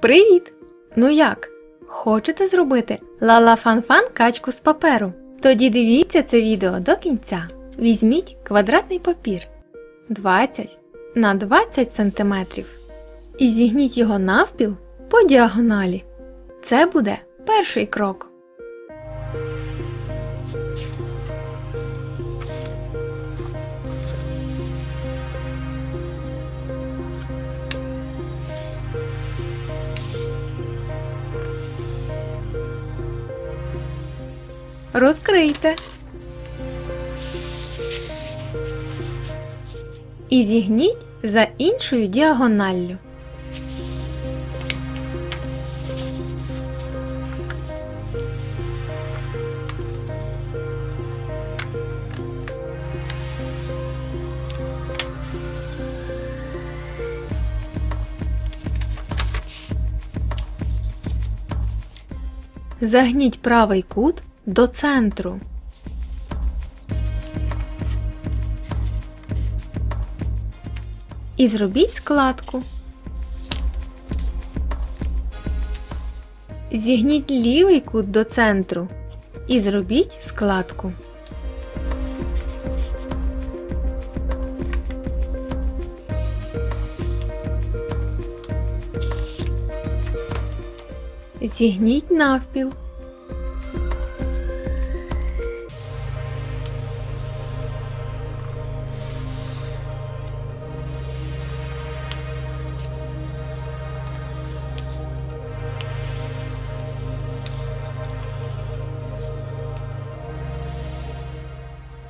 Привіт! Ну як? Хочете зробити ла-ла-фан-фан качку з паперу? Тоді дивіться це відео до кінця. Візьміть квадратний папір 20 на 20 см і зігніть його навпіл по діагоналі. Це буде перший крок. Розкрийте. І зігніть за іншою діагоналлю. Загніть правий кут до центру. І зробіть складку. Зігніть лівий кут до центру і зробіть складку. Зігніть навпіл.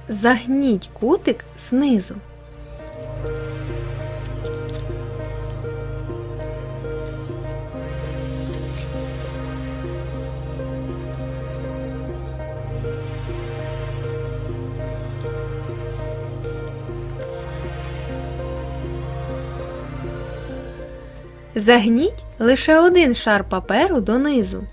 Загніть кутик знизу. Загніть лише один шар паперу донизу.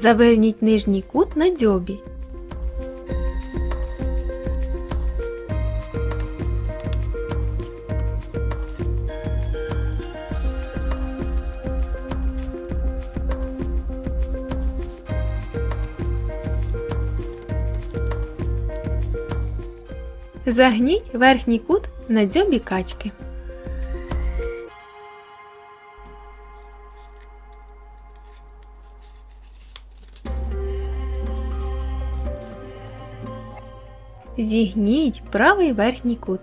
Заверніть нижній кут на дзьобі. Загніть верхній кут на дзьобі качки. Зігніть правий верхній кут.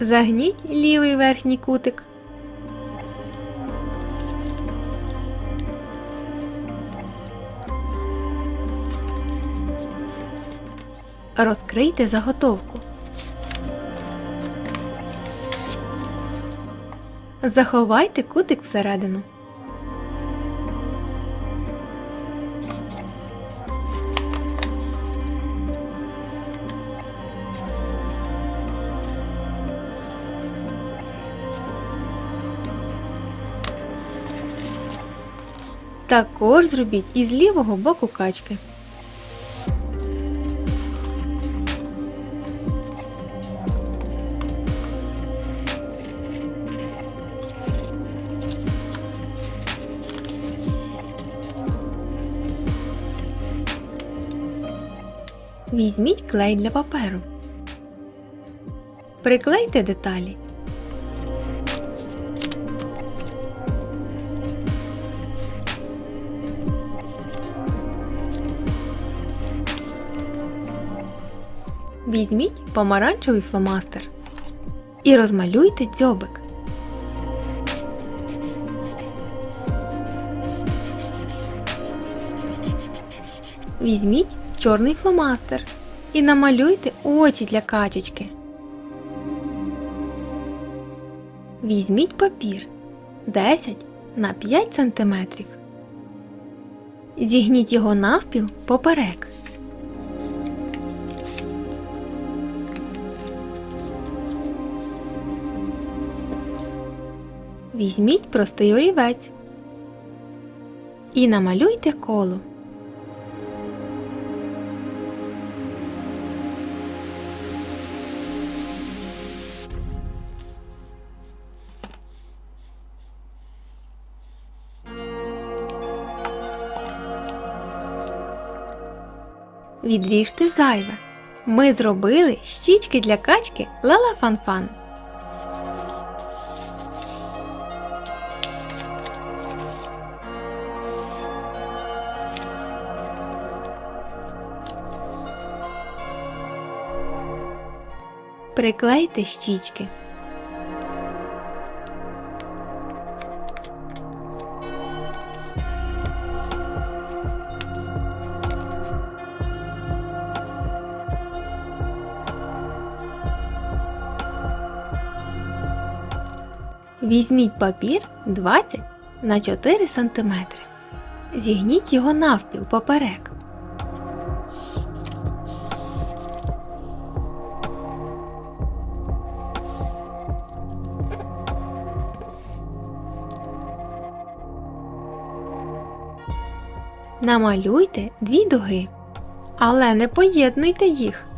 Загніть лівий верхній кутик. Розкрийте заготовку. Заховайте кутик всередину. Також зробіть із лівого боку качки. Візьміть клей для паперу. Приклейте деталі. Візьміть помаранчевий фломастер і розмалюйте дзьобик. Візьміть чорний фломастер і намалюйте очі для качечки. Візьміть папір 10 на 5 см. Зігніть його навпіл поперек. Візьміть простий олівець і намалюйте коло. Відріжте зайве. Ми зробили щічки для качки Лала Фанфан. Приклейте щічки. Візьміть папір 20 на 4 см. Зігніть його навпіл поперек. Намалюйте дві дуги, але не поєднуйте їх.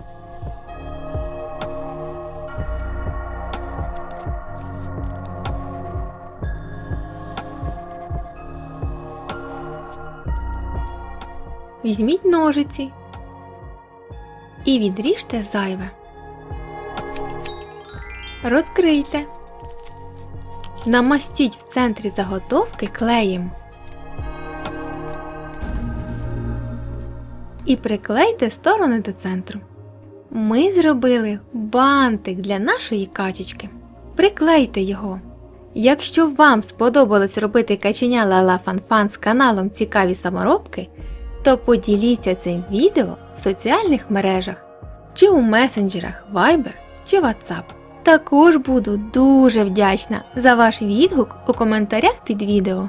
Візьміть ножиці і відріжте зайве. Розкрийте. Намастіть в центрі заготовки клеєм. І приклейте сторони до центру. Ми зробили бантик для нашої качечки. Приклейте його. Якщо вам сподобалось робити каченя Лала Фанфан з каналом Цікаві саморобки, то поділіться цим відео в соціальних мережах чи у месенджерах Viber чи WhatsApp. Також буду дуже вдячна за ваш відгук у коментарях під відео.